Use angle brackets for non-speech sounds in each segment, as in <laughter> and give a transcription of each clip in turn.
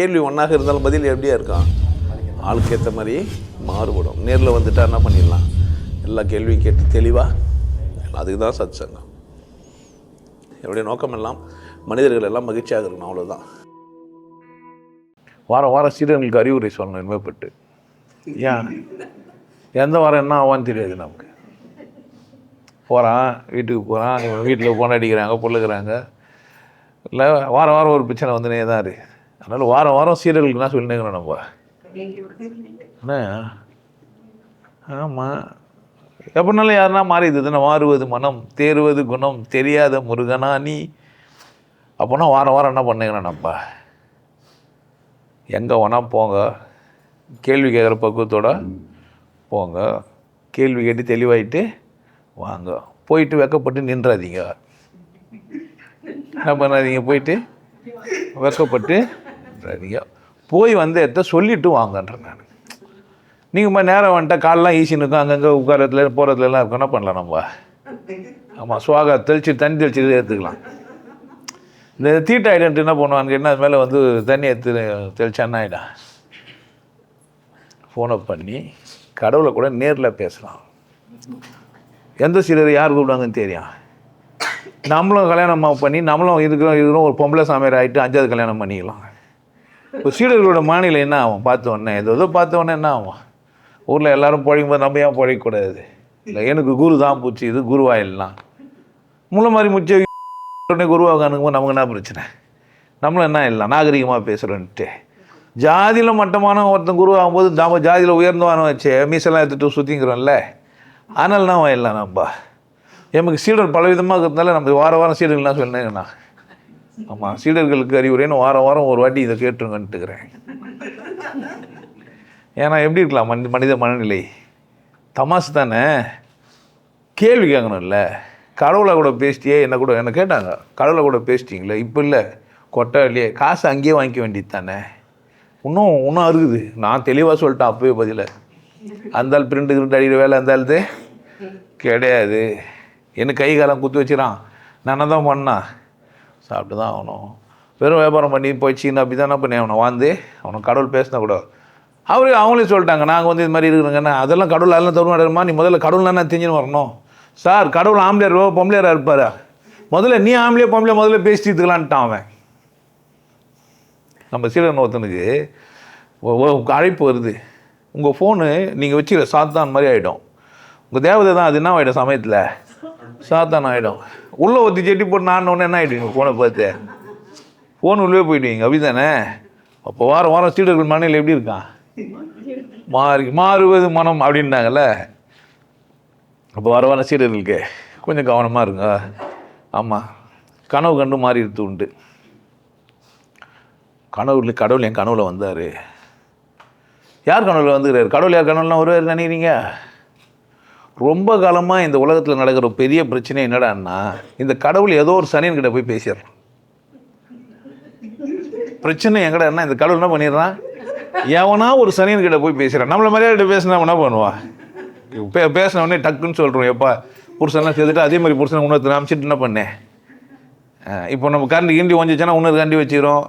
கேள்வி ஒன்றாக இருந்தாலும் பதில் எப்படியா இருக்கான் ஆளுக்கு ஏற்ற மாதிரி மாறுபடும். நேரில் வந்துட்டா என்ன பண்ணிடலாம்? எல்லா கேள்வியும் கேட்டு தெளிவாக அதுக்கு தான் சத் சங்கம் என்னுடைய நோக்கம் எல்லாம் மனிதர்கள் எல்லாம் மகிழ்ச்சியாக இருக்கணும் அவ்வளோதான் வாரம் வாரம் சீடர்களுக்கு அறிவுரை சொல்லணும் இனிமேப்பட்டு ஏன்? எந்த வாரம் என்ன ஆவான்னு தெரியாது நமக்கு. போகிறான் வீட்டுக்கு போகிறான் இவன் வீட்டில் போன அடிக்கிறாங்க பொல்லுக்கிறாங்க இல்லை வாரம் வாரம் ஒரு பிரச்சனை வந்துனே தான் இருக்குது அதனால் வாரம் வாரம் சீரியலுக்கு என்ன சொல்லினேங்கிறோம் நம்ம. என்ன ஆமாம் எப்படினாலும் யாருன்னா மாறிது தானே மாறுவது மனம் தேறுவது குணம் தெரியாத முருகனா நீ. அப்போனா வாரம் வாரம் என்ன பண்ணுங்கிறேன் நம்ம. எங்கே வேணால் போங்க. கேள்வி கேட்குற பக்குவத்தோட போங்க. கேள்வி கேட்டு தெளிவாயிட்டு வாங்க. போயிட்டு வெக்கப்பட்டு நின்றாதீங்க. என்ன பண்ணாதீங்க? போயிட்டு வெக்கப்பட்டு நின்றாதீங்க போய் வந்து எத்த சொல்லிட்டு வாங்கன்றேன் நான். நீங்கள் நேரம் வந்துட்டா காலெலாம் ஈஸின்னு இருக்கும். அங்கங்கே உட்காரத்துல போகிறதுலலாம் இருக்கும் என்ன பண்ணலாம் நம்ம? ஆமாம் சுவாகா தெளிச்சு தண்ணி தெளிச்சு எடுத்துக்கலாம். இந்த தீட்ட ஐடென்ட் என்ன பண்ணுவான்னு கேட்டால் அது மேலே வந்து தண்ணி எடுத்து தெளிச்சா என்ன ஆகிடும் ஃபோனை பண்ணி கடவுளை கூட நேரில் பேசலாம். எந்த சிலர் யார் கூப்பிடுவாங்கன்னு தெரியும்? நம்மளும் கல்யாணம் பண்ணி நம்மளும் இருக்கிறோம் இருக்கிறோம் ஒரு பொம்பளை சாமியார் ஆகிட்டு அஞ்சாவது கல்யாணம் பண்ணிக்கலாம். இப்போ சீடர்களோட மாநிலம் என்ன ஆகும்? பார்த்த உடனே ஏதோ ஏதோ பார்த்த உடனே என்ன ஆகும்? ஊரில் எல்லாரும் பழைக்கும் போது நம்ம ஏன் பழைக்கக்கூடாது இல்லை எனக்கு குரு தான் பூச்சி இது குருவாயிடலாம் முள்ள மாதிரி முச்ச உடனே குருவாக போது நமக்கு என்ன பிரச்சனை? நம்மளும் என்ன இல்லை நாகரிகமாக பேசுகிறோன்ட்டு ஜாதியில் மட்டமான ஒருத்தன் குருவாகும் போது நம்ம ஜாதியில் உயர்ந்தவான வச்சு மீசெல்லாம் எடுத்துகிட்டு சுற்றிங்கிறோம்ல ஆனால் என்ன வாயிடலாம் நம்ம. எமக்கு சீடர் பலவிதமாக இருக்கிறதுனால நம்ம வார வாரம் சீடர்கள்லாம் சொன்னேங்கண்ணா ஆமாம் சீடர்களுக்கு அறிவுரைன்னு வாரம் வாரம் ஒரு வாட்டி இதை கேட்டுருங்கன்ட்டுக்கிறேன். ஏன்னா எப்படி இருக்கலாம் மனி மனித மனநிலை? தமாசு தானே கேள்வி கேட்கணும்ல. கடவுளை கூட பேசிட்டியே என்ன கூட என்ன கேட்டாங்க? கடவுளை கூட பேசிட்டீங்களே இப்போ இல்லை. கொட்டை இல்லையே காசு அங்கேயே வாங்கிக்க வேண்டியது தானே. இன்னும் இன்னும் இருக்குது நான் தெளிவாக சொல்லிட்டேன் அப்பவே பதில. அந்தால் பிரிண்டு பிரிண்ட் அடிக்கிற வேலை அந்த கிடையாது. என்ன கை காலம் குத்து வச்சிடான் நான் தான் பண்ணான் சாப்பிட்டு தான் ஆகணும். வெறும் வியாபாரம் பண்ணி போயிடுச்சின்னு அப்படி தானே பண்ணி அவனை வாழ்ந்து அவனை கடவுள் பேசினா கூட. அவரு அவங்களே சொல்லிட்டாங்க நாங்கள் வந்து இது மாதிரி இருக்கிறோங்கண்ணா அதெல்லாம் கடவுள் அதெல்லாம் தருமாடுமா நீ முதல்ல கடவுள் என்ன தெரிஞ்சுன்னு வரணும். சார் கடவுள் ஆம்பளையாரோ பொம்பளையராக இருப்பாரா? முதல்ல நீ ஆம்பளையோ பொம்பளையோ முதல்ல பேசிட்டு இருக்கலான்ட்டான் அவன். நம்ம சீடன் ஒருத்தனுக்கு அழைப்பு வருது. உங்கள் ஃபோனு நீங்கள் வச்சுக்கிற சாத்தான் மாதிரி ஆகிடும் உங்கள் தேவதை தான் அது என்ன ஆகிடும் சமயத்தில்? சாத்தான் ஆகிடும் உள்ளே ஒத்தி செட்டி போட்டு நான் ஒன்று என்ன ஆகிடுவீங்க ஃபோனை பார்த்து. ஃபோன் உள்ளே போயிடுவீங்க. அப்படி தானே அப்போ வாரம் வாரம் சீடர்கள் மனையில் எப்படி இருக்கான்? மாறி மாறுவது மனம் அப்படின்னாங்கல்ல அப்போ வர வர சீடர்களுக்கு கொஞ்சம் கவனமாக இருங்க. ஆமாம் கனவு கண்டு மாறிடுத்து உண்டு. கனவுல கடவுள் என் கனவுல வந்தார். யார் கனவுல வந்துக்கிறார் கடவுள் யார் கனவுலாம் வருவார் நினைக்கிறீங்க? ரொம்ப காலமாக இந்த உலகத்தில் நடக்கிற பெரிய பிரச்சனை என்னடான்னா இந்த கடவுள் ஏதோ ஒரு சனியன்கிட்ட போய் பேசிடுறான். பிரச்சனை எங்கடான்னா இந்த கடவுள் என்ன பண்ணிடுறான்? எவனா ஒரு சனியன்கிட்ட போய் பேசுகிறான் நம்மளை மாதிரியாட்ட பேசினா என்ன பண்ணுவான் பே பேசினவொடனே டக்குன்னு சொல்கிறோம் எப்பா புருஷன்லாம் சேர்த்துட்டு அதே மாதிரி புருஷனை உணர்த்து அமைச்சிட்டு என்ன பண்ணேன் இப்போ நம்ம கரண்ட் கிண்டி ஒஞ்சிச்சுன்னா இன்னொரு கண்டி வச்சிரும்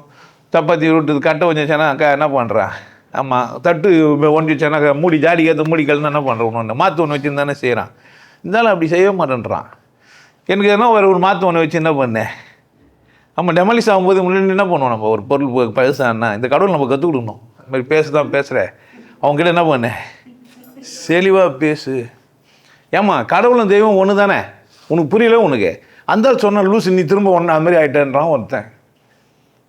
சப்பாத்தி விட்டுது கட்டை ஒஞ்சிச்சுன்னா அக்கா என்ன பண்ணுறான் ஆமாம் தட்டு ஒஞ்சிச்சுன்னா மூடி ஜாடி ஏற்ற மூடி கலந்து என்ன பண்ணுறோம் ஒன்று மாற்று ஒன்று வச்சுருந்தானே செய்கிறான் இருந்தாலும் அப்படி செய்ய மாட்டேன்றான். எனக்கு எதனா ஒரு ஒரு மாற்று ஒன்று வச்சு என்ன பண்ணேன் ஆமாம் டெமாலிஸ் ஆகும்போது முன்னாடி என்ன பண்ணுவோம் நம்ம? ஒரு பொருள் பழுசானா இந்த கடவுள் நம்ம கற்றுக் கொடுக்கணும். இந்த மாதிரி பேச தான் பேசுகிறேன் அவங்ககிட்ட என்ன பண்ணேன் செழிவாக பேசு. ஏம்மா கடவுளும் தெய்வம் ஒன்று தானே உனக்கு புரியல உனக்கு? அந்த சொன்ன லூசு நீ திரும்ப ஒன்று அது மாதிரி ஆகிட்டேன்றான் ஒருத்தன்.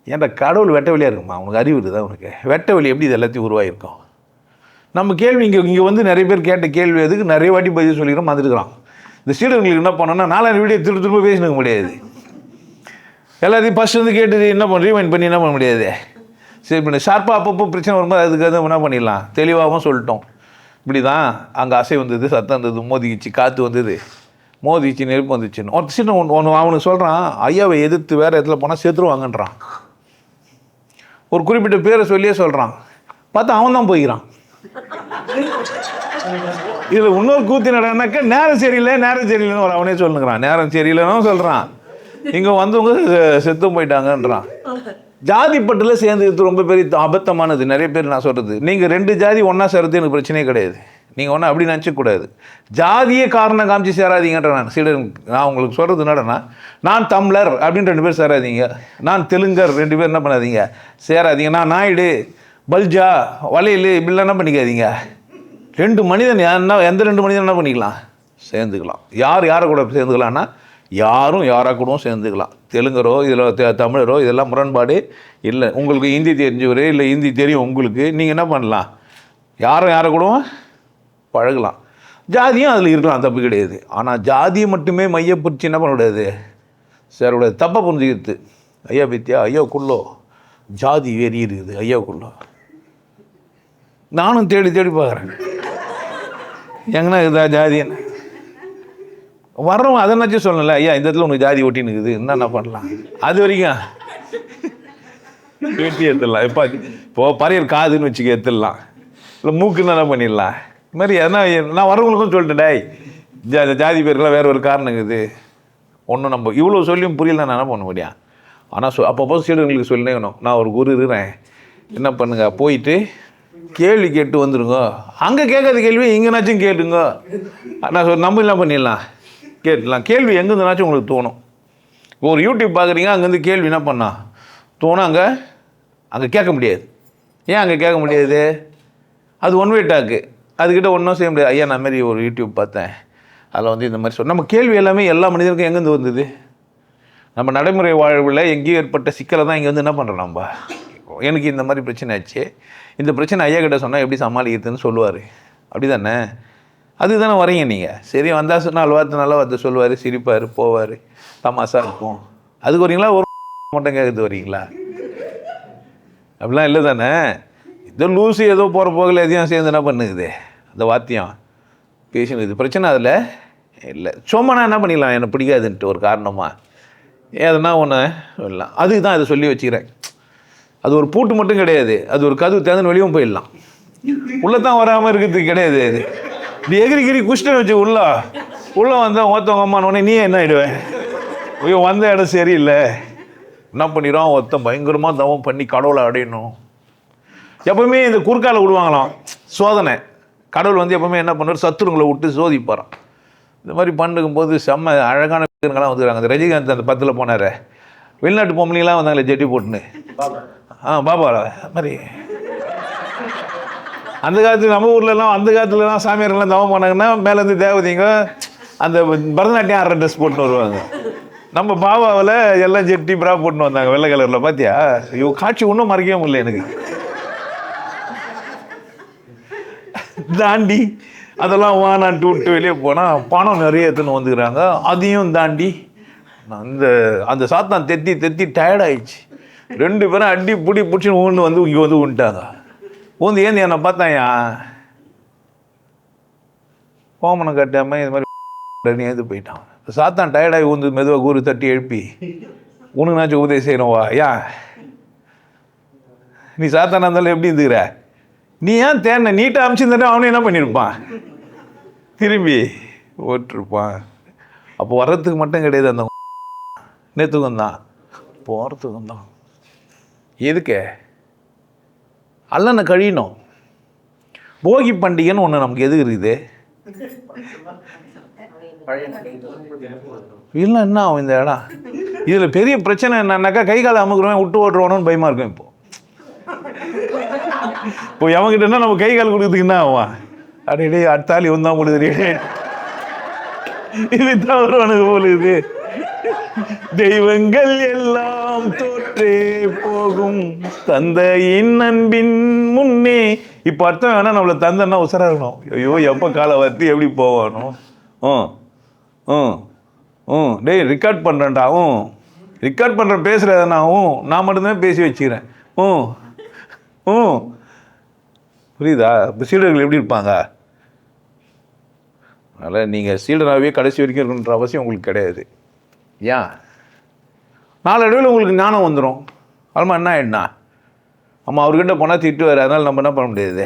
ஏன்டா கடவுள் வெட்ட வழியாக இருக்குமா? உனக்கு அறிவு இருக்குதா உனக்கு? வெட்ட வழி எப்படி இது எல்லாத்தையும் உருவாகிருக்கும் நம்ம கேள்வி இங்கே இங்கே வந்து நிறைய பேர் கேட்ட கேள்வி அதுக்கு நிறைய வாட்டி பதில் சொல்லிக்கிறோம் வந்துருக்குறான் இந்த ஸ்டூடெண்ட்களுக்கு என்ன பண்ணோன்னா நாலாயிரம் வீடியோ திரும்ப திரும்ப பேசினுக்க முடியாது. எல்லாத்தையும் ஃபஸ்ட் வந்து கேட்டு என்ன பண்ண ரீமைண்ட் பண்ணி என்ன பண்ண முடியாது? சரி பண்ணி ஷார்ப்பாக அப்பப்போ பிரச்சனை வரும்போது அதுக்கு அது என்ன பண்ணிடலாம்? தெளிவாகவும் சொல்லிட்டோம். இப்படி தான் அங்கே அசை வந்தது சத்தம் வந்தது மோதிக்கிச்சு காற்று வந்தது. மோதிச்சு நெருப்பு வந்துச்சுன்னு. ஒரு சின்ன ஒன்று ஒன்று அவனுக்கு சொல்கிறான் ஐயாவை எதிர்த்து வேறு இடத்துல போனால் சேர்த்துருவாங்கன்றான் ஒரு குறிப்பிட்ட பேரை சொல்லியே சொல்கிறான் பார்த்தா அவன் தான் போய்க்கிறான். இதில் இன்னொரு கூத்தி நடனாக்க நேரம் சரியில்லை நேரம் சரியில்லைன்னு ஒரு அவனே சொல்லுங்கிறான் நேரம் சரியில்லைன்னு சொல்கிறான் இங்கே வந்தவங்க செத்தும் செத்து போயிட்டாங்கன்றான். ஜாதி பட்டில் சேர்ந்து ரொம்ப பெரிய அபத்தமானது. நிறைய பேர் நான் சொல்கிறது நீங்கள் ரெண்டு ஜாதி ஒன்றா சேர்றது எனக்கு பிரச்சனையே கிடையாது. நீங்கள் ஒன்றும் அப்படி நினச்சக்கூடாது ஜாதியை காரணம் காமிச்சு சேராதீங்கன்ற நான் சீடர் நான் உங்களுக்கு சொல்கிறது என்னடனா நான் தமிழர் அப்படின்னு ரெண்டு பேர் சேராதீங்க. நான் தெலுங்கர் ரெண்டு பேர் என்ன பண்ணாதீங்க. சேராதீங்க. நான் நாயுடு பல்ஜா வளையல் இப்படிலாம் என்ன பண்ணிக்காதீங்க. ரெண்டு மனிதன் என்ன எந்த ரெண்டு மனிதன் என்ன பண்ணிக்கலாம்? சேர்ந்துக்கலாம். யார் யாரை கூட சேர்ந்துக்கலாம்னா யாரும் யாராக கூடவும் சேர்ந்துக்கலாம். தெலுங்கரோ இதில் தமிழரோ இதெல்லாம் முரண்பாடு இல்லை. உங்களுக்கு ஹிந்தி தெரிஞ்சவர் இல்லை ஹிந்தி தெரியும் உங்களுக்கு. நீங்கள் என்ன பண்ணலாம்? யாரும் யாரை கூடவும்? பழகலாம். ஜாதியும் அதில் இருக்கலாம் தப்பு கிடையாது. ஆனால் ஜாதியை மட்டுமே மையப்பிடிச்சி என்ன பண்ணக்கூடாது? சாரோட தப்பை புரிஞ்சுக்கிறது. ஐயா பித்தியா ஐயாக்குள்ளோ ஜாதி வெறி இருக்குது ஐயாக்குள்ளோ நானும் தேடி தேடி பார்க்குறேன். எங்கன்னா இதா ஜாதி வர்றவன் அதை நினச்சி சொல்லல ஐயா இந்த இடத்துல உனக்கு ஜாதி ஒட்டின்னு இருக்குது என்னென்ன பண்ணலாம்? அது வரைக்கும். வெட்டி எடுத்துடலாம். இப்போ இப்போ பறையர் காதுன்னு வச்சுக்க எடுத்துடலாம். இல்லை மூக்குன்னு என்ன பண்ணிடலாம்? இது மாதிரி எதனா நான் வரவங்களுக்கும் சொல்லிட்டேன் டேய் ஜா- ஜாதி பேருக்குலாம் வேற ஒரு காரணம் இருக்குது. ஒன்றும் நம்ம இவ்வளோ சொல்லியும் புரியல நான் என்ன பண்ண முடியும்? ஆனால் சொ அப்பப்போ சீடர்களுக்கு சொல்லினேக்கணும் நான் ஒரு குரு இருக்கிறேன். என்ன பண்ணுங்க? போயிட்டு கேள்வி கேட்டு வந்துருங்க. அங்கே கேட்காத கேள்வி எங்கேனாச்சும் கேட்டுங்க. நான் சொல் நம்ம என்ன பண்ணிடலாம்? கேட்டுலாம் கேள்வி எங்கேருந்துனாச்சும் உங்களுக்கு தோணும். ஒரு யூடியூப் பார்க்குறீங்க அங்கேருந்து கேள்வி என்ன பண்ணா? தோணும் அங்கே அங்கே கேட்க முடியாது. ஏன் அங்கே கேட்க முடியாது? அது ஒன் வே டாக்கு அதுக்கிட்ட ஒன்றும் செய்ய முடியாது. ஐயா நான் மாதிரி ஒரு யூடியூப் பார்த்தேன். அதில் வந்து இந்த மாதிரி சொல் நம்ம கேள்வி எல்லாமே எல்லா மனிதனுக்கும் எங்கேருந்து வந்தது? நம்ம நடைமுறை வாழ்வில் எங்கேயும் ஏற்பட்ட சிக்கலை தான் இங்கே வந்து என்ன பண்ணுறோம் நம்ம? எனக்கு இந்த மாதிரி பிரச்சனை ஆச்சு. இந்த பிரச்சனை ஐயா கிட்ட சொன்னால் எப்படி சமாளிக்கிறதுன்னு சொல்லுவார். அப்படி தானே அதுதானே வரீங்க நீங்கள் சரி வந்தால் சொன்னால் வார்த்தை நல்லா வார்த்தை சொல்லுவார் சிரிப்பார் போவார் தமாசா இருக்கும். அதுக்கு வரீங்களா? ஒரு <laughs> மட்டும் கேட்கறது வரீங்களா? அப்படிலாம் இல்லை தானே இந்த லூசு ஏதோ போகிற போகல எதையும் சேர்ந்து என்ன பண்ணுது அந்த வாத்தியம் பேசினுது பிரச்சனை அதில் இல்லை. சும்மா நான் என்ன பண்ணிடலாம்? எனக்கு பிடிக்காதுன்ட்டு ஒரு காரணமாக எதனா ஒன்று சொல்லலாம் அதுக்கு தான் அதை சொல்லி வச்சுக்கிறேன். அது ஒரு பூட்டு மட்டும் கிடையாது. அது ஒரு கதவு தேர்ந்து வெளியும் போயிடலாம். உள்ளே தான் வராமல் இருக்கிறது கிடையாது அது இது எகிரி கிரி குஷ்டன் வச்சு உள்ள. உள்ளே வந்தால் ஒருத்தவங்க அம்மானோடனே நீ என்ன ஆகிடுவேன் ஐயோ வந்த இடம் சரியில்லை. என்ன பண்ணிடுவான்? ஒருத்தன் பயங்கரமாக தவம் பண்ணி கடவுளை அடையணும். எப்பவுமே இந்த குறுக்கால விடுவாங்களாம். சோதனை. கடவுள் வந்து எப்பவுமே என்ன பண்ணுவார்? சத்துருங்களை விட்டு சோதிப்பாராம். இந்த மாதிரி பண்ணும்போது செம்ம அழகான பேருங்கெல்லாம் வந்துக்கிறாங்க அந்த ரஜினிகாந்த் அந்த பத்தில் போனார். வெளிநாட்டு பொம்பளைங்களாம் வந்தாங்களே ஜெட்டி போட்டுன்னு. ஆ பாபா மாதிரி. அந்த காலத்துல நம்ம ஊர்லலாம் அந்த காலத்துலலாம் சாமியார்கள்லாம் தவம் பண்ணாங்கன்னா மேலேருந்து தேவதைங்க அந்த பரதநாட்டியம் ஆடுற ட்ரெஸ் போட்டுன்னு வருவாங்க. நம்ம பாபாவில் எல்லாம் ஜெட்டி பிரா போட்டுன்னு வந்தாங்க வெள்ளை கலரில் பார்த்தியா ஐயோ காட்சி ஒன்றும் மறைக்கவே முடியல எனக்கு. தாண்டி அதெல்லாம் வானான்ட்டு விட்டு வெளியே போனால் பணம் நிறைய எடுத்துன்னு வந்துக்கிறாங்க. அதையும் தாண்டி அந்த அந்த சாத்தான் தெத்தி தெத்தி டயர்டாயிடுச்சு ரெண்டு பேரும் அடி பிடி பிடிச்சின்னு ஊன்னு வந்து இங்கே வந்து உண்டாங்க ஊந்து ஏந்து என்னை பார்த்தாயா? கோமனம் கட்டாமல் இது மாதிரி <laughs> ஏந்து போயிட்டான். சாத்தான் டயர்டாகி ஊந்து மெதுவாக கூறு தட்டி எழுப்பி உனக்குனாச்சும் உதவி செய்யணும்வா ஏன் நீ சாத்தானா இருந்தாலும் எப்படி இருந்துக்கிற? நீ ஏன் தேனை நீட்டாக அமிச்சிருந்தா அவனே என்ன பண்ணியிருப்பான் திரும்பி ஓட்டிருப்பான். அப்போ வர்றதுக்கு மட்டும் கிடையாது அந்த நேற்றுக்கும் தான் போகிறதுக்கும் தான் எதுக்கு? அல்லனை கழியணும். போகி பண்டிகைன்னு ஒன்று நமக்கு எது இருக்குது? இல்லை என்ன ஆகும் இந்த இடம்? இதில் பெரிய பிரச்சனை என்னன்னாக்கா கை காலை அமுக்குறவன் விட்டு ஓட்டுருவானோன்னு பயமாக இருக்கும் இப்போ. இப்போ எவன்கிட்ட என்ன நம்ம கை கால் கொடுக்குறதுக்கு என்ன ஆகும் அடே அடுத்தாலி வந்தான் கொடுக்குறே இதுதான் வருவானுக்கு போலுது தெய்வங்கள் எல்லாம் தோற்றே போகும். தந்தையின் அன்பின் முன்னே. இப்போ அர்த்தம் வேணா நம்மளை தந்தன்னா உசரா இருக்கணும். ஐயோ எப்போ காலை வத்தி எப்படி போவானோ? ம் ம் ம் டேய் ரெக்கார்ட் பண்ணுறேன்டா ம் ரெக்கார்ட் பண்ணுறேன் பேசுகிறேன் நான் ம் நான் மட்டும்தான் பேசி வச்சுக்கிறேன். ம் ம் புரியுதா? இப்போ சீடர்கள் எப்படி இருப்பாங்க? அதனால் நீங்கள் சீடராகவே கடைசி வரைக்கும் இருக்கணுன்ற அவசியம் உங்களுக்கு கிடையாது. ஏன் நாளடைவில் உங்களுக்கு ஞானம் வந்துடும் அம்மா என்ன ஆகிடுனா ஆமாம் அவர்கிட்ட போனால் திட்டுவார். அதனால் நம்ம என்ன பண்ண முடியாது?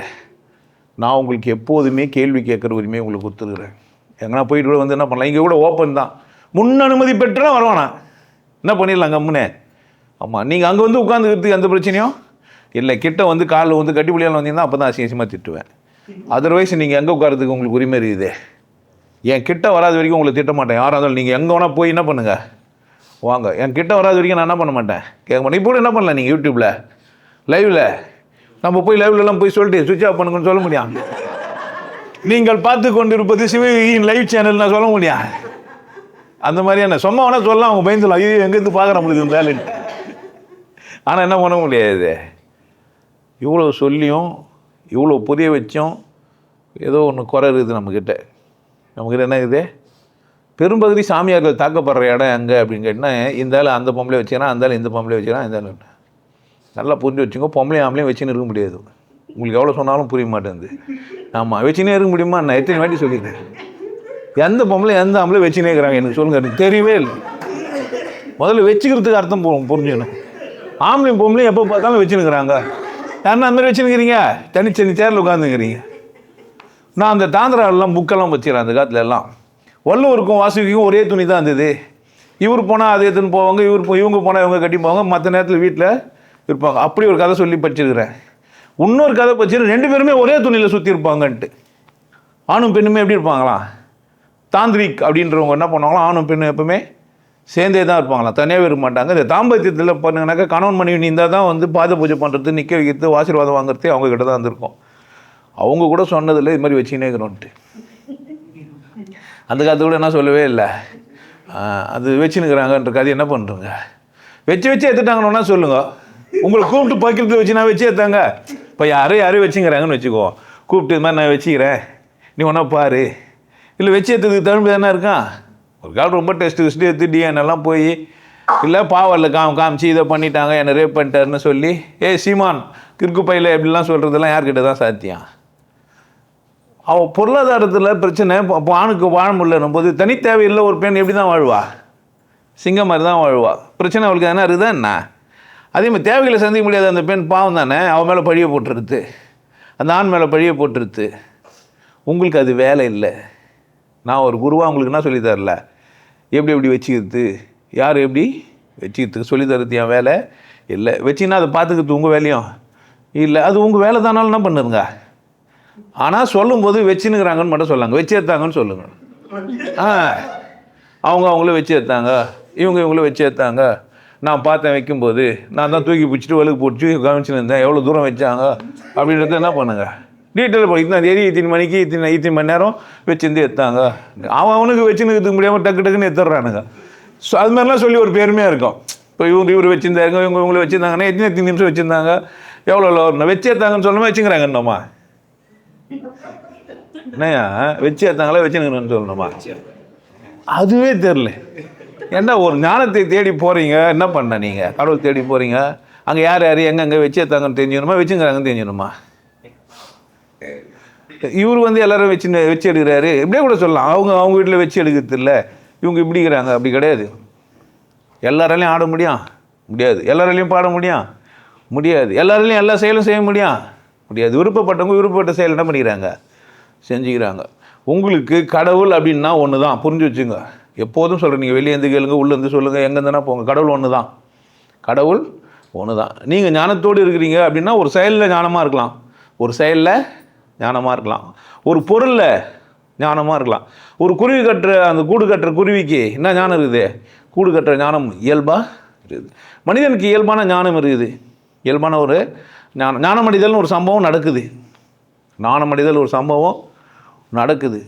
நான் உங்களுக்கு எப்போதுமே கேள்வி கேட்குற உரிமையை உங்களுக்கு கொடுத்துருக்குறேன். எங்கன்னா போயிட்டு கூட வந்து என்ன பண்ணலாம்? இங்கே கூட ஓப்பன் தான். முன் அனுமதி பெற்றா வருவானா? என்ன பண்ணிடலாம் கம்முனே ஆமாம் நீங்கள் அங்கே வந்து உட்காந்துக்கிறதுக்கு எந்த பிரச்சனையும்? இல்லை கிட்ட வந்து காலில் வந்து கட்டிப்பிடியால் வந்தீங்கன்னா அப்போ தான் அசிங்கமாக திட்டுவேன். அதர்வைஸ் நீங்கள் எங்கே உட்காரத்துக்கு உங்களுக்கு உரிமை இருக்குது? என் கிட்ட வராத வரைக்கும் உங்களை திட்ட மாட்டேன். யாராக இருந்தாலும் நீங்கள் எங்கே வேணால் போய் என்ன பண்ணுங்கள் வாங்க. என் கிட்ட வராத வரைக்கும் நான் என்ன பண்ண மாட்டேன்? கேட்க மாட்டேன். இப்போ என்ன பண்ணலாம் நீங்கள் யூடியூப்பில் லைவில் நம்ம போய் லைவ்லலாம் போய் சொல்லிட்டு சுவிட்ச் ஆஃப் பண்ணுங்கன்னு சொல்ல முடியும் நீங்கள் பார்த்து கொண்டிருப்பது சிவகியின் லைவ் சேனல் நான் சொல்ல முடியும் அந்த மாதிரியான சும்மா வேணால் சொல்லலாம். அவங்க பயந்துலாம். ஐயோ எங்கேருந்து பார்க்குற முடியுது வேலைன்னு. ஆனால் என்ன பண்ண முடியாது? இவ்வளோ சொல்லியும் இவ்வளோ புரிய வச்சும் ஏதோ ஒன்று குறை இருக்குது நம்மக்கிட்ட நம்மக்கிட்ட என்ன இருக்குது? பெரும்பகுதி சாமியார்கள் தாக்கப்படுற இடம் எங்கே அப்படின்னு கேட்டால் இந்த ஆள் அந்த பொம்பளை வச்சுக்கிறான் அந்த ஆள் இந்த பொம்பளை வச்சுக்கிறான் இந்த ஆள் நல்லா புரிஞ்சு வச்சுங்க பொம்பளை ஆம்பளையும் வச்சுன்னு இருக்க முடியாது. உங்களுக்கு எவ்வளோ சொன்னாலும் புரிய மாட்டேங்குது. ஆமாம் வச்சுனே இருக்க முடியுமா நான் எத்தனை வாட்டி சொல்லியிருக்கேன். எந்த பொம்பளை எந்த ஆம்பளை வச்சுனே இருக்கிறாங்க? எனக்கு சொல்லுங்கள் எனக்கு தெரியவே இல்லை. முதல்ல வச்சுக்கிறதுக்கு அர்த்தம் புரிஞ்சுக்கணும். ஆம்பளையும் பொம்பளையும் எப்போ பார்த்தாலும் வச்சுன்னுக்குறாங்க என்ன அந்த மாதிரி வச்சுன்னுக்கிறீங்க தனி தனி சேரில் உட்காந்துக்கிறீங்க நான் அந்த தாந்திராலாம் புக்கெல்லாம் வச்சுக்கிறேன் அந்த காலத்துல எல்லாம். வள்ளுவருக்கும் வாசுகிக்கும் ஒரே துணி தான் இருந்தது. இவர் போனால் அதை எடுத்துன்னு போவாங்க இவர் இவங்க போனால் இவங்க கட்டி போவாங்க மற்ற நேரத்தில் வீட்டில் இருப்பாங்க. அப்படி ஒரு கதை சொல்லி படிச்சிருக்கிறேன். இன்னொரு கதை படிச்சிரு ரெண்டு பேருமே ஒரே துணியில் சுற்றி இருப்பாங்கன்ட்டு. ஆணும் பெண்ணுமே எப்படி இருப்பாங்களாம்? தாந்திரிக் அப்படின்றவங்க என்ன பண்ணுவாங்களா ஆணும் பெண்ணும் எப்பவுமே சேர்ந்தே தான் இருப்பாங்களாம். தனியாகவே இருக்க மாட்டாங்க. இந்த தாம்பத்தியத்தில் பண்ணுங்கனாக்கா கணவன் மனைவி இருந்தால் தான் வந்து பாத பூஜை பண்ணுறது நிற்க வைக்கிறது ஆசீர்வாதம் வாங்குறதே அவங்க கிட்ட தான் இருந்திருக்கும். அவங்க கூட சொன்னதில்லை இது மாதிரி வச்சுக்கினே இருக்கிறோன்ட்டு. அந்த காலத்து கூட என்ன சொல்லவே இல்லை. அது வச்சுன்னுக்குறாங்கன்ற கதை என்ன பண்ணுறங்க வச்சு வச்சு எடுத்துட்டாங்கன்னா சொல்லுங்க. உங்களை கூப்பிட்டு பக்கத்தில் வச்சு நான் வச்சு எடுத்தாங்க இப்போ யாரும் யாரையும் வச்சுங்கிறாங்கன்னு வச்சுக்கோ. கூப்பிட்டு இது மாதிரி நான் வச்சுக்கிறேன். நீ ஒன்றா பாரு. இல்லை வச்சு எடுத்ததுக்கு தழும்பு தானே இருக்கான்? ஒரு கால் ரொம்ப டெஸ்ட் டெஸ்ட்டு எடுத்து டிஎன்எல்லாம் போய் இல்லை பாவரில் காம் காமிச்சு இதை பண்ணிட்டாங்க என்னை ரேப் பண்ணிட்டாருன்னு சொல்லி ஏ சீமான் கிறுக்கு பையில் எப்படிலாம் சொல்கிறதெல்லாம் யார்கிட்ட தான் சாத்தியம் அவள் பொருளாதாரத்தில் பிரச்சனை இப்போ ஆணுக்கு வாழ முடியலன்னும் போது தனி தேவையில்லை ஒரு பெண் எப்படி தான் வாழ்வா? சிங்கம் மாதிரி தான் வாழ்வா. பிரச்சனை அவளுக்கு என்ன இருக்குதா என்ன? அதே மாதிரி தேவைகளை சந்திக்க முடியாத அந்த பெண் பாவம் தானே அவன் மேலே பழிய போட்டுருது. அந்த ஆண் மேலே பழிய போட்டுருது. உங்களுக்கு அது வேலை இல்லை. நான் ஒரு குருவாக உங்களுக்கு என்ன சொல்லித்தரல எப்படி எப்படி வச்சுக்கிறது? யார் எப்படி வச்சுக்கிறதுக்கு சொல்லித் தரது என் வேலை? இல்லை. வச்சுன்னா அதை பார்த்துக்கிறது உங்கள் வேலையும். இல்லை. அது உங்கள் வேலை தானாலும் என்ன பண்ணுதுங்க? ஆனால் சொல்லும்போது வச்சுன்னுக்குறாங்கன்னு மட்டும் சொல்லாங்க. வச்சு எடுத்தாங்கன்னு சொல்லுங்க. ஆ. அவங்க அவங்கள வச்சு எடுத்தாங்க. இவங்க இவங்கள வச்சு எடுத்தாங்க. நான் பார்த்தேன் வைக்கும்போது நான் தான் தூக்கி பிடிச்சிட்டு வலுக்கு பிடிச்சி கவனிச்சுன்னு இருந்தேன். எவ்வளோ தூரம் வச்சாங்க? அப்படின்றத என்ன பண்ணுங்கள் டீட்டெயில் போய் இத்தனை தேதி இத்தனை மணிக்கு இத்தனை இத்தனை மணி நேரம் வச்சிருந்து எடுத்தாங்க அவன் அவனுக்கு வச்சுன்னு முடியாமல் டக்கு டக்குன்னு எடுத்துடுறானுங்க ஸோ அது மாதிரிலாம் சொல்லி ஒரு பெருமையாக இருக்கும். இப்போ இவங்க இவர் வச்சுருந்தாங்க இவங்க இவங்களை வச்சுருந்தாங்கன்னா எத்தனை எத்தனை நிமிஷம் வச்சுருந்தாங்க? எவ்வளோ எவ்வளோ வச்சு ஏற்றாங்கன்னு சொல்லாமல் வச்சுக்கிறாங்க என்னம்மா என்னையா வச்சு எடுத்தாங்களா வச்சுன்னு சொல்லணுமா? அதுவே தெரில என்ன ஒரு ஞானத்தை தேடி போகிறீங்க என்ன பண்ண நீங்கள் கடவுள் தேடி போகிறீங்க அங்கே யார் யார் எங்கெங்கே வச்சு ஏற்றாங்கன்னு தெரிஞ்சுக்கணுமா வச்சுங்கிறாங்கன்னு தெரிஞ்சுக்கணுமா? இவர் வந்து எல்லாரும் வச்சு வச்சு எடுக்கிறாரு. இப்படியே கூட சொல்லலாம். அவங்க அவங்க வீட்டில் வச்சு எடுக்கிறது இல்லை இவங்க இப்படிங்கிறாங்க அப்படி கிடையாது. எல்லாராலையும் ஆட முடியும். முடியாது. எல்லாராலையும் பாட முடியும். முடியாது. எல்லாராலையும் எல்லா செயலும் செய்ய முடியும். முடியாது. விருப்பப்பட்டவங்க விருப்பப்பட்ட செயல் என்ன பண்ணிக்கிறாங்க? செஞ்சுக்கிறாங்க. உங்களுக்கு கடவுள் அப்படின்னா ஒன்று தான் புரிஞ்சு வச்சுங்க. எப்போதும் சொல்கிறேன் நீங்கள் வெளியேந்து கேளுங்க உள்ளேருந்து சொல்லுங்கள் எங்கேருந்துனா போங்க. கடவுள் ஒன்று தான் கடவுள் ஒன்று தான் நீங்கள் ஞானத்தோடு இருக்கிறீங்க அப்படின்னா ஒரு செயலில் ஞானமாக இருக்கலாம். ஒரு செயலில் ஞானமாக இருக்கலாம். ஒரு பொருளில் ஞானமாக இருக்கலாம். ஒரு குருவி கட்டுற அந்த கூடு கட்டுற குருவிக்கு என்ன ஞானம் இருக்குது? கூடு கட்டுற ஞானம் இயல்பாக இருக்குது. மனிதனுக்கு இயல்பான ஞானம் இருக்குது. இயல்பான ஒரு ஞானம் ஞானமடைதல்னு ஒரு சம்பவம் நடக்குது. ஞானமடைதல் ஒரு சம்பவம் நடக்குது.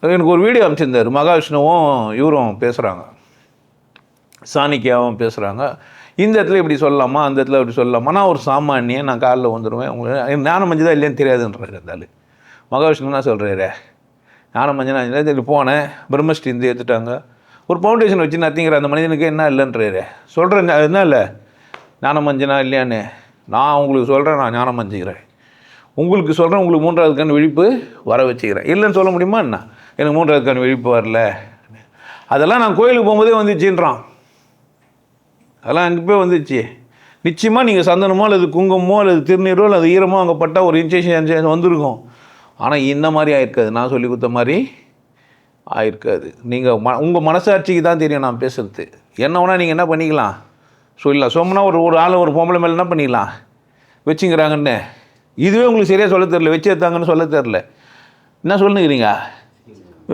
எனக்கு ஒரு வீடியோ அனுப்பிச்சிருந்தார். மகாவிஷ்ணுவும் இவரும் பேசுகிறாங்க சாணிக்கியாவும் பேசுகிறாங்க இந்த இடத்துல இப்படி சொல்லலாமா? அந்த இடத்துல இப்படி சொல்லலாமா? நான் ஒரு சாமானியன் நான் காலில் வந்துடுவேன் உங்களுக்கு ஞானம் மஞ்சள் தான் இல்லைன்னு தெரியாதுன்றாரு இருந்தாலும் மகாவிஷ்ணு என்ன சொல்கிறாரு ஞானம் மஞ்சள் நான் இல்லை போனேன். பிரம்மஸ்ரீ இருந்து எடுத்துட்டாங்க. ஒரு ஃபவுண்டேஷன் வச்சு நத்திங்கிற அந்த மனிதனுக்கு என்ன இல்லைன்றாரு. சொல்கிறேன் என்ன இல்லை? ஞானம் மஞ்சனா இல்லையான்னு. நான் உங்களுக்கு சொல்கிறேன் நான் ஞானம் மஞ்சுக்கிறேன் உங்களுக்கு சொல்கிறேன் உங்களுக்கு மூன்றாவது கண் விழிப்பு வர வச்சுக்கிறேன். இல்லைன்னு சொல்ல முடியுமா என்ன? எனக்கு மூன்றாவது கண் விழிப்பு வரல. அதெல்லாம் நான் கோயிலுக்கு போகும்போதே வந்துச்சுன்றான். அதெல்லாம் அங்கே போய் வந்துச்சு நிச்சயமாக நீங்கள் சந்தனமோ அல்லது குங்குமமோ அல்லது திருநீரோ அல்லது ஈரமோ அங்கே பட்டால் ஒரு இன்ஜெக்ஷன் வந்திருக்கும். ஆனால் இந்த மாதிரி ஆயிருக்காது. நான் சொல்லி கொடுத்த மாதிரி ஆயிருக்காது. நீங்கள் ம உங்கள் மனசாட்சிக்கு தான் தெரியும் நான் பேசுறது. என்ன வேணால் நீங்கள் என்ன பண்ணிக்கலாம்? சொல்லலாம் சொம்னா ஒரு ஒரு ஆள் ஒரு பொம்பளை மேலே என்ன பண்ணிக்கலாம் வச்சுங்கிறாங்கன்னு. இதுவே உங்களுக்கு சரியாக சொல்ல தெரில வச்சு எடுத்தாங்கன்னு சொல்ல தெரில என்ன சொல்லுங்கிறீங்க?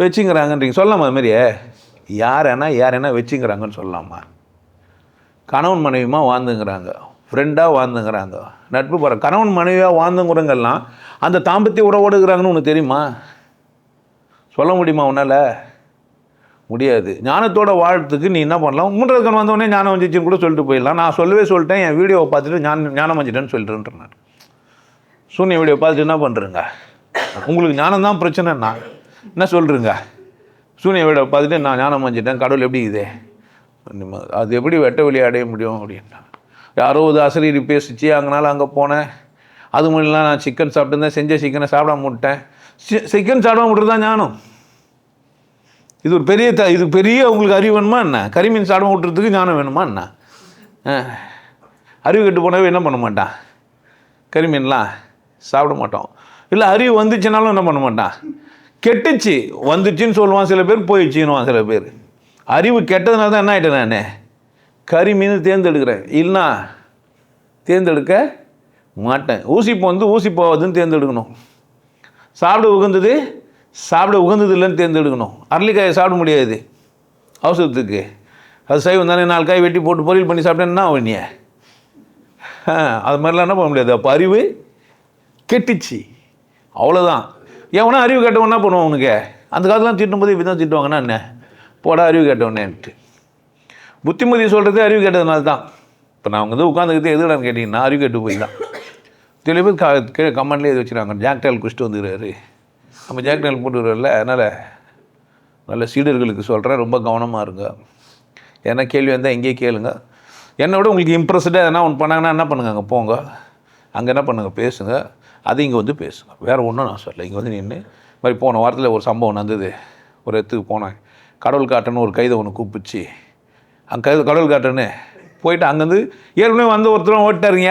வச்சுங்கிறாங்கன்றீங்க. சொல்லலாமா அது மாதிரியே? யார் என்ன யார் என்ன வச்சுங்கிறாங்கன்னு சொல்லலாமா கணவன் மனைவியுமா வாழ்ந்துங்கிறாங்க. ஃப்ரெண்டாக வாழ்ந்துங்கிறாங்க. நட்பு போகிற கணவன் மனைவியாக வாழ்ந்துங்கிறவங்கெல்லாம் அந்த தாம்பத்திய உறவோடு இருக்கிறாங்கன்னு உனக்கு தெரியுமா? சொல்ல முடியுமா உன்னால்? முடியாது. ஞானத்தோட வாழ்த்துக்கு நீ என்ன பண்ணலாம்? மூன்றாவது கண் வந்தவொடனே ஞானம் வந்துச்சுன்னு கூட சொல்லிட்டு போயிடலாம். நான் சொல்லவே சொல்லிட்டேன் என் வீடியோவை பார்த்துட்டு ஞான ஞானம் வந்துட்டேன்னு சொல்லிட்டுன்றேன் நான். சூன்ய வீடியோ பார்த்துட்டு என்ன பண்ணுறேங்க உங்களுக்கு ஞானம் தான் பிரச்சனைன்னா என்ன சொல்கிறேங்க சூன்ய வீடியோ பார்த்துட்டு நான் ஞானம் வந்துட்டேன் கடவுள் எப்படி இதே அது எப்படி வெட்ட வெளியே அடைய முடியும் அப்படின்னா யாரோ ஒரு ஆசிரியர் பேசிச்சு அங்கனால அங்கே போனேன். அது முன்னாடி நான் சிக்கன் சாப்பிட்டுருந்தேன் செஞ்ச சிக்கனை சாப்பிடாம விட்டேன் சிக்கன் சாப்பிடாம விட்டுறது தான் ஞானம். இது ஒரு பெரிய த இது பெரிய உங்களுக்கு அறிவு வேணுமா என்ன? கரிமீன் சாப்பிடாம விட்டுறதுக்கு ஞானம் வேணுமா என்ன? ஆ. அறிவு கெட்டு போனவே என்ன பண்ண மாட்டான்? கரிமீன்லாம் சாப்பிட மாட்டோம். இல்லை அறிவு வந்துச்சுனாலும் என்ன பண்ண மாட்டான்? கெட்டுச்சு வந்துச்சுன்னு சொல்லுவான் சில பேர் போயிடுச்சுன்னுவான் சில பேர். அறிவு கெட்டதுனால தான் என்ன ஆகிட்டேன் நான்? கறி மீன் தேர்ந்தெடுக்கிறேன். இல்லைனா தேர்ந்தெடுக்க மாட்டேன். ஊசி வந்து ஊசி போவதுன்னு தேர்ந்தெடுக்கணும். சாப்பிட உகந்தது சாப்பிட உகந்தது இல்லைன்னு தேர்ந்தெடுக்கணும். அரளிக்காயை சாப்பிட முடியாது. அவசரத்துக்கு. அது சைவம் தானே நாலு காய் வெட்டி போட்டு பொரியல் பண்ணி சாப்பிட்டேன்னா என்ன ஆ, அது மாதிரிலாம் என்ன பண்ண முடியாது. அப்போ அறிவு கெட்டுச்சு. அவ்வளோதான் எவனா அறிவு கெட்டவன் என்ன பண்ணுவான் உனக்கு? அந்த காலத்துலாம் திட்டும்போது இப்படி தான் திட்டுவாங்கன்னா என்ன? போடா அறிவு கேட்டவனேன்ட்டு. புத்திமதி சொல்கிறது அறிவு கேட்டதுனால தான் இப்போ நான் வந்து உட்காந்துக்கிட்டு எதுடான்னு கேட்டிங்கன்னா அறிவு கேட்டு போய் தான். சில பேர் கா கீழே கமெண்ட்லேயே இது வச்சுருக்காங்க? ஜாக் டேல் குடிச்சிட்டு வந்துடுறாரு நம்ம ஜாக் டேல் அதனால் நல்ல சீடர்களுக்கு சொல்கிறேன் ரொம்ப கவனமாக இருங்க. ஏன்னா கேள்வி வந்தால் எங்கேயே கேளுங்க. என்னை விட உங்களுக்கு இம்ப்ரெஸ்டாக எதனா ஒன்று பண்ணாங்கன்னா என்ன பண்ணுங்க? அங்கே போங்க. அங்கே என்ன பண்ணுங்கள் பேசுங்க. அது இங்கே வந்து பேசுங்க. வேறு ஒன்றும் நான் சொல்லலை. இங்கே வந்து நின்று மாதிரி போன வாரத்தில் ஒரு சம்பவம் நடந்தது. ஒரு இடத்துக்கு போனேன். கடவுள் காட்டுன்னு ஒரு கைதை ஒன்று கூப்பிச்சு. அங்கே கடவுள் காட்டனு போயிட்டு அங்கேருந்து ஏற்கனவே வந்து ஒருத்தரும் ஓட்டாருங்க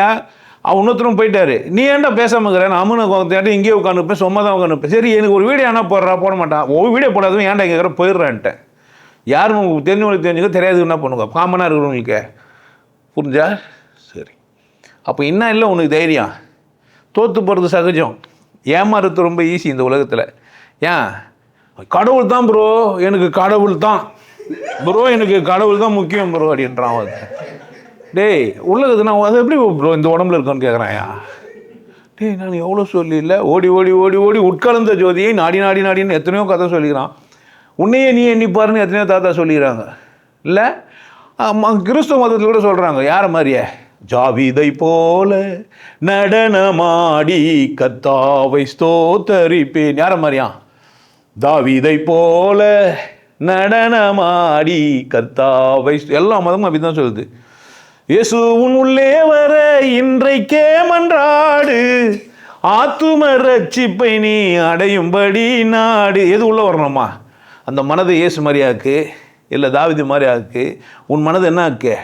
அவன் இன்னொருத்தரும் போயிட்டாரு. நீ ஏன்டா பேசாம இருக்கிற? நான் அம்மனை உட்காந்துட்டு இங்கேயே உட்காந்துப்பேன் சும்மா தான் உட்காந்துப்பேன் சரி எனக்கு ஒரு வீடியோ என்ன போடுறா போட மாட்டான் ஒரு வீடியோ போடாதவன் ஏன்டா இங்கே இருக்கிற? போயிடுறான்ட்டேன் யாரும் உங்களுக்கு தெரிஞ்சவங்களுக்கு தெரிஞ்சுக்க தெரியாது என்ன பண்ணுங்க? காமனாக இருக்கிறவங்களுக்கு. புரிஞ்சா? சரி. அப்போ என்ன இல்லை உனக்கு தைரியம். தோற்று போகிறது சகஜம். ஏமாறுறது ரொம்ப ஈஸி இந்த உலகத்தில். ஏன்? கடவுள் தான் ப்ரோ எனக்கு கடவுள் தான் ப்ரோ எனக்கு கடவுள் தான் முக்கியம் ப்ரோ அப்படின்றான் அது டேய் உள்ளது நான் அது எப்படி ப்ரோ இந்த உடம்புல இருக்கோன்னு கேட்குறாயா டேய் நான் எவ்வளோ சொல்லியில்ல ஓடி ஓடி ஓடி ஓடி உட்கலந்த ஜோதியை நாடி நாடி நாடின்னு எத்தனையோ கதை சொல்லிக்கிறான். உன்னையே நீ எண்ணிப்பாருன்னு எத்தனையோ தாத்தா சொல்லிக்கிறாங்க. இல்லை? கிறிஸ்துவ மதத்தில் கூட சொல்கிறாங்க யாரை மாதிரியே? ஜாவிதை போல நடனமாடி கத்தாவை ஸ்தோத்தரிப்பேன். யாரை மாதிரியா? தாவிதை போல நடனமாடி கர்த்தாவை எல்லா மதமும் அப்படிதான் சொல்லுது. இயேசு உன் உள்ளே வர இன்றைக்கே மன்றாடு. ஆத்தும ரட்சிப்பை நீ அடையும்படி நாடு. எது உள்ள வரணுமா? அந்த மனதை இயேசு மாதிரியாக்கு இல்லை தாவிதி மாதிரியாக்கு உன் மனதை என்ன ஆக்கு?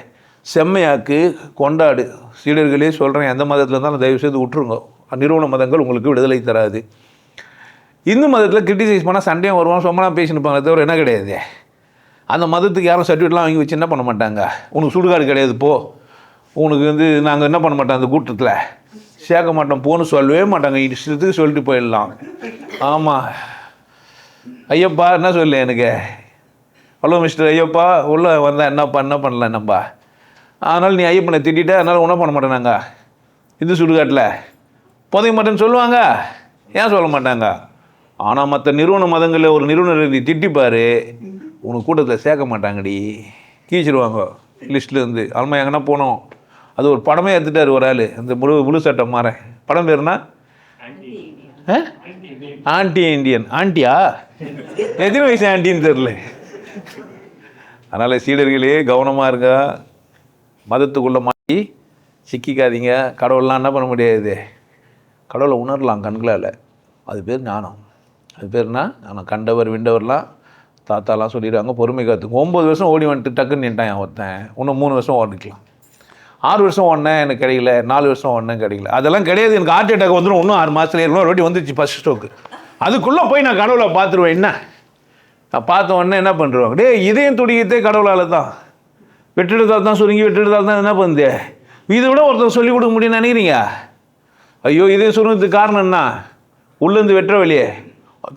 செம்மையாக்கு கொண்டாடு. சீடர்களே சொல்கிறேன் எந்த மதத்தில் இருந்தாலும் தயவு செய்து விட்டுருங்க நிறுவன மதங்கள் உங்களுக்கு விடுதலை தராது. இந்து மதத்தில் கிரிட்டிசைஸ் பண்ணால் சண்டையும் வருவான் சொம்மலாம் பேசினுப்பாங்க தவிர என்ன கிடையாது. அந்த மதத்துக்கு யாரும் சர்டிஃபிகேட்லாம் வாங்கி வச்சு என்ன பண்ண மாட்டாங்க? உனக்கு சுடுகாடு கிடையாது போ. உனக்கு வந்து நாங்கள் என்ன பண்ண மாட்டோம் அந்த கூட்டத்தில்? சேர்க்க மாட்டோம் போன்னு சொல்லவே மாட்டாங்க. இஷ்டத்துக்கு சொல்லிட்டு போயிடலாம். ஆமாம் ஐயப்பா என்ன சொல்லு எனக்கு? ஹலோ மிஸ்டர் ஐயப்பா உள்ளே வந்தால் என்னப்பா என்ன பண்ணல என்னப்பா அதனால் நீ ஐயப்பனை திட்டிட்ட அதனால் ஒன்றும் பண்ண மாட்டேன் நாங்கள் சுடுகாட்டில். புதைய மாட்டேன்னு சொல்லுவாங்க. ஏன் சொல்ல மாட்டாங்க? ஆனால் மற்ற நிறுவன மதங்களில் ஒரு நிறுவனர் நீ திட்டிப்பார். உனக்கு கூட்டத்தில் சேர்க்க மாட்டாங்கடி. கீச்சிடுவாங்க லிஸ்ட்டில் இருந்து. அல்மா எங்கன்னா போனோம். அது ஒரு படமே எடுத்துட்டார் ஒரு ஆள். அந்த முழு முழு சட்டை மாற. படம் பேருனா ஆன்டி இண்டியன் ஆண்டியா எத்தனை வயசு ஆண்டின்னு தெரில அதனால் சீடர்களே கவனமாக இருங்க. மதத்துக்குள்ளே மாட்டி சிக்கிக்காதீங்க. கடவுள்லாம் என்ன பண்ண முடியாது. கடவுளை உணரலாம் கண்களால். அது பேர் ஞானம். அது பேர்னா ஆனால் கண்டவர் விண்டவர்லாம் தாத்தாலாம் சொல்லிடுவாங்க பொறுமை காத்துக்கு ஒம்பது வருஷம் ஓடி வந்துட்டு டக்குன்னு நின்ட்டான் ஒருத்தன். இன்னும் மூணு வருஷம் ஓடிக்கலாம் ஆறு வருஷம் ஓடினேன் எனக்கு கிடைக்கல. நாலு வருஷம் ஓடினேன் கிடைக்கல. அதெல்லாம் கிடையாது. எனக்கு ஹார்ட் அட்டாக் வந்துடும் இன்னும் ஆறு மாதத்துல இன்னொரு வாட்டி வந்துச்சு ஃபஸ்ட் ஸ்ட்ரோக்கு அதுக்குள்ளே போய் நான் கடவுளை பார்த்துருவேன். என்ன? நான் பார்த்த உடனே என்ன பண்ணுறோம் டேய் இதயம் துடிக்கிறதே கடவுளால் தான் வெட்டெடுத்தால் தான் சுருங்கி வெட்டெடுத்தால் தான் என்ன பண்ணுது இதை விட ஒருத்தர் சொல்லிக் கொடுக்க முடியும்னு நினைக்கிறீங்க? ஐயோ இதே சுருங்கிறதுக்கு காரணம் என்ன? உள்ளேருந்து வெட்டுற வழியே.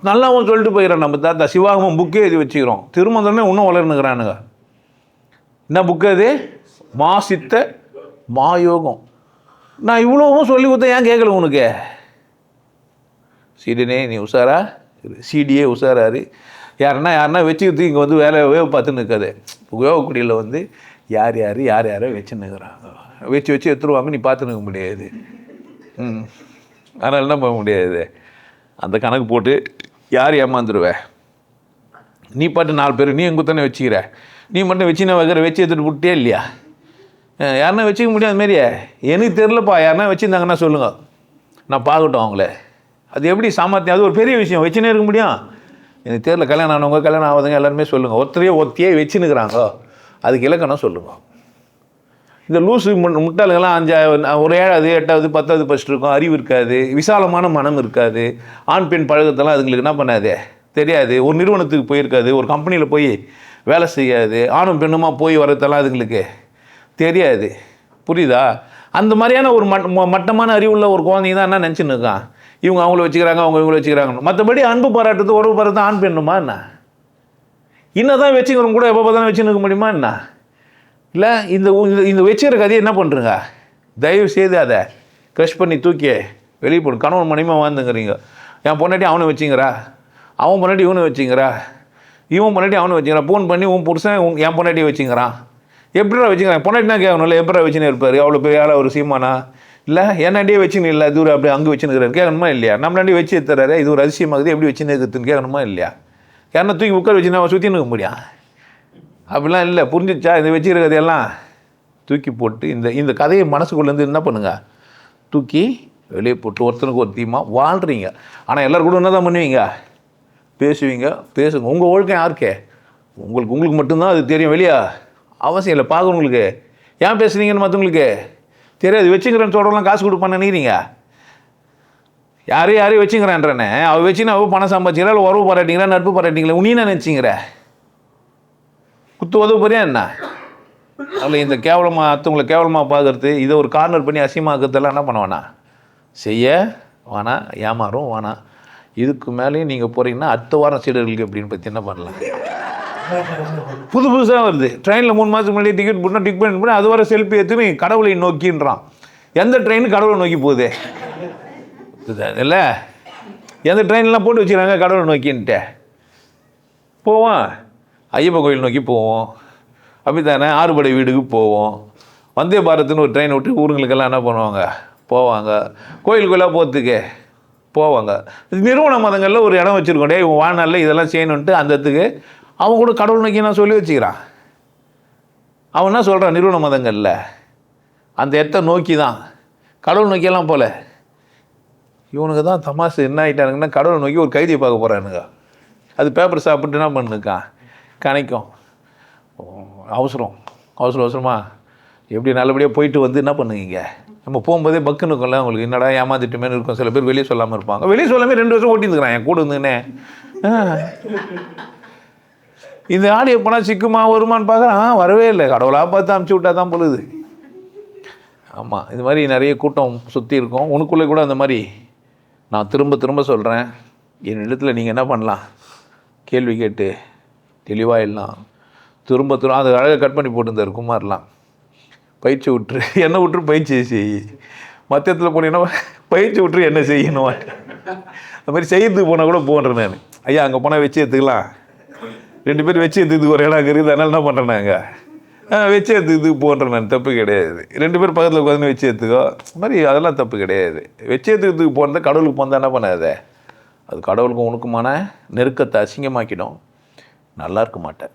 நல்லாவும் சொல்லிட்டு போயிடறேன் நம்ம தாத்தா. சிவாகமம் புக்கே எழுதி வச்சுக்கிறோம். திருமந்தனே இன்னும் வளர்ந்துக்கிறானுங்க. என்ன புக்கு அது? மாசித்த மாயோகம். நான் இவ்வளோவும் சொல்லி கொடுத்தேன் ஏன் கேட்கல உனக்கு? சீடனே நீ உஷாரா? சீடியே உஷாராரு. யாருன்னா யாருன்னா வச்சுக்கிட்டு இங்கே வந்து வேலை வேவ பார்த்துன்னு இருக்காது. உயோகக்குடியில் வந்து யார் யார் யார் யாரோ வச்சுன்னு இருக்கிறாங்க வச்சு வச்சு எடுத்துருவாங்க நீ பார்த்துன்னு இருக்க முடியாது. ம். அதனால என்ன பண்ண முடியாது? அந்த கணக்கு போட்டு யார் ஏமாந்துருவே? நீ பாட்டு நாலு பேர் நீ எங்கே தானே வச்சுக்கிற? நீ மட்டும் வச்சுனா வைக்கிற வச்சு எடுத்துகிட்டு விட்டே இல்லையா? யாருன்னா வச்சுக்க முடியாது மாரியே எனக்கு தெரிலப்பா யாருன்னா வச்சுருந்தாங்கன்னா சொல்லுங்கள் நான் பார்க்கட்டும் அவங்கள. அது எப்படி சாமர்த்தியம்? அது ஒரு பெரிய விஷயம். வச்சுனே இருக்க முடியும். எனக்கு தெரியல கல்யாணம் ஆனவங்க கல்யாணம் ஆகாதவங்க எல்லாருமே சொல்லுங்கள் ஒருத்தரையே ஒத்தியே வச்சுன்னுக்குறாங்க. அதுக்கு இலக்கணம் சொல்லுங்கள் இந்த லூசு மு- முட்டாளுங்கெல்லாம் அஞ்சாவது ஒரு ஏழாவது எட்டாவது பத்தாவது ஃபஸ்ட் இருக்கும். அறிவு இருக்காது. விசாலமான மனம் இருக்காது. ஆண் பெண் பழக்கத்தெல்லாம் அதுங்களுக்கு என்ன பண்ணாது? தெரியாது. ஒரு நிறுவனத்துக்கு போயிருக்காது. ஒரு கம்பெனியில் போய் வேலை செய்யாது. ஆணும் பெண்ணுமா போய் வரதெல்லாம் அதுங்களுக்கு தெரியாது. புரியுதா? அந்த மாதிரியான ஒரு மட் ம- மட்டமான அறிவுள்ள ஒரு குழந்தைங்க தான் என்ன நினச்சின்னு இருக்கான்? இவங்க அவங்கள வச்சுக்கிறாங்க அவங்க இவங்கள வச்சுக்கிறாங்க மற்றபடி அன்பு பாராட்டுறது உறவு பாராட்டு ஆண் பெண்ணுமா என்ன? என்ன தான் வச்சுக்கிறவங்க கூட எப்போ பார்த்தாலும் வச்சுன்னு இருக்க முடியுமா என்ன? இல்லை இந்த இந்த- இந்த வச்சுக்கிற கதையை என்ன பண்ணுறங்க தயவு செய்து அதை க்ரஷ் பண்ணி தூக்கி வெளியே போடு. கணவன் மணிமா வாழ்ந்துங்கிறீங்க என் பொண்டாட்டி அவனை வச்சுங்கிறா அவன் பொண்டாட்டி இவனை வச்சுங்கிறா இவன் பொண்டாட்டி அவனை வச்சுக்கிறான் ஃபோன் பண்ணி உன் புருஷன் உன் என் பொண்டாட்டி வச்சுங்கிறான் எப்படிடா வச்சுக்கிறான்? பொண்டாட்டினா கேட்கணும்ல எப்படா வச்சுன்னு இருப்பார்? அவ்வளோ பெரிய ஆளாக ஒரு சீமானா? இல்லை என்னடியே வச்சுன்னு இல்லை? தூரம் அப்படி அங்கே வச்சுன்னு கேட்கணுமா இல்லையா? நம்மளாண்டி வச்சு தர்றாரு இது ஒரு அதிசயமாகுது. எப்படி வச்சுன்னு இருக்குதுன்னு கேட்கணுமா இல்லையா? யாரா தூக்கி உட்கார வச்சுன்னா அவன் சுற்றி நிற்க முடியும் அப்படிலாம் இல்லை புரிஞ்சிச்சா? இது வச்சுக்கிற கதையெல்லாம் தூக்கி போட்டு இந்த இந்த கதையை மனசுக்குள்ளேருந்து என்ன பண்ணுங்க? தூக்கி வெளியே போட்டு ஒருத்தனுக்கு ஒரு தீமா வாழ்கிறீங்க ஆனால் எல்லோரும் கூட என்ன தான் பண்ணுவீங்க? பேசுவீங்க பேசுங்க. உங்கள் ஒழுக்கம் யாருக்கே? உங்களுக்கு உங்களுக்கு மட்டும்தான் அது தெரியும் வெளியா. அவசியம் இல்லை பார்க்குறவங்களுக்கு. ஏன் பேசுனீங்கன்னு மற்றவங்களுக்கு தெரியாது வச்சுக்கிறேன்னு சொல்கிறவங்களாம் காசு கொடுப்பான்னு நினைக்கிறீங்க? யாரையும் யாரையும் வச்சுங்கிறான்றனே அவள் வச்சுன்னு அவள் பணம் சம்பாதிச்சிங்களா இல்லை உறவு பாராட்டிங்களா நட்பு பாராட்டிங்களா நீ என்ன நினச்சிங்கிற குத்து உதவு போறியா என்ன? அதில் இந்த கேவலமாக அத்தவங்களை கேவலமாக பார்க்கறது இதை ஒரு கார்னர் பண்ணி அசிமாக்குறதெல்லாம் என்ன பண்ணுவானா? செய்ய வேணாம் ஏமாறும் வேணாம் இதுக்கு மேலேயும் நீங்கள் போகிறீங்கன்னா அடுத்த வாரம் சீடர்களுக்கு எப்படின்னு பற்றி என்ன பண்ணலாம்? புது புதுசாக வருது. ட்ரெயினில் மூணு மாதத்துக்கு முன்னாடி டிக்கெட் போட்டால் டிக் பண்ணி போனால் அது வர செல்ஃபி எடுத்துமே கடவுளை நோக்கின்றான். எந்த ட்ரெயின் கடவுளை நோக்கி போகுது? இல்லை? எந்த ட்ரெயின்லாம் போட்டு வச்சுக்கிறாங்க கடவுளை நோக்கின்ட்டு. போவான். ஐயப்பன் கோயில் நோக்கி போவோம். அப்படித்தானே? ஆறுபடை வீடுக்கு போவோம். வந்தே பாரத்துன்னு ஒரு ட்ரெயின் விட்டு ஊருங்களுக்கெல்லாம் என்ன பண்ணுவாங்க? போவாங்க. கோயிலுக்குள்ளே போகிறதுக்கு போவாங்க. நிறுவன மதங்களில் ஒரு இடம் வச்சுருக்கோம். டே உன் இதெல்லாம் செய்யணுன்ட்டு அந்த இடத்துக்கு அவன் கூட கடவுள் நோக்கி நான் சொல்லி வச்சுக்கிறான்? அவன் என்ன சொல்கிறான் நிறுவன மதங்களில்? அந்த இடத்த நோக்கி தான் கடவுள் நோக்கியெல்லாம் போல. இவனுக்கு தான் தமாசு என்ன ஆகிட்டானுங்கன்னா கடவுளை நோக்கி ஒரு கைதியை பார்க்க போகிறானுங்க அது பேப்பர் சாப்பிட்டு என்ன பண்ணுக்கான்? கணைக்கும். அவசரம். அவசரம் அவசரமா. எப்படி நல்லபடியாக போயிட்டு வந்து என்ன பண்ணுவீங்க? நம்ம போகும்போதே பக்குன்னு இருக்கும்ல உங்களுக்கு என்னடா ஏமாத்திட்டுமே இருக்கும். சில பேர் வெளியே சொல்லாமல் இருப்பாங்க. வெளியே சொல்லாமல் ரெண்டு வருஷம் ஓட்டிருந்துக்கிறான் என் கூட இருந்துன்னே இந்த ஆடு எப்போனா சிக்குமா வருமான்னு பார்க்குறான். வரவே இல்லை. கடவுளாக பார்த்து அமுச்சு விட்டா தான் பொழுது. ஆமாம் இது மாதிரி நிறைய கூட்டம் சுற்றி இருக்கும். உனக்குள்ளே கூட அந்த மாதிரி நான் திரும்ப திரும்ப சொல்கிறேன் என் இடத்துல நீங்கள் என்ன பண்ணலாம்? கேள்வி கேட்டு தெளிவாக எல்லாம். திரும்ப திரும்ப அது அழகாக கட் பண்ணி போட்டிருந்தார் குமார்லாம். பயிற்சி விட்டுரு என்ன விட்டுரு பயிற்சி செய். மற்ற இடத்துல போனீங்கன்னா பயிற்சி விட்டுரு என்ன செய்யணும்? அது மாதிரி செய்யறதுக்கு போனால் கூட போன்றேன் நான். ஐயா அங்கே போனால் வச்சு எடுத்துக்கலாம். ரெண்டு பேரும் வச்சு எடுத்துக்கு ஒரு இடம் இருக்குது அதனால என்ன பண்ணுறேன் நாங்கள் வச்சு எடுத்துக்கு போன்றேன் நான் தப்பு கிடையாது. ரெண்டு பேர் பக்கத்தில் உட்காந்து வச்சு எடுத்துக்கோ. அது மாதிரி அதெல்லாம் தப்பு கிடையாது. வச்சு எடுத்துக்கிறதுக்கு போனதை கடவுளுக்கு போனால் என்ன பண்ணாத? அது கடவுளுக்கும் உனக்குமான நெருக்கத்தை அசிங்கமாக்கிடும். நல்லா இருக்க மாட்டேன்.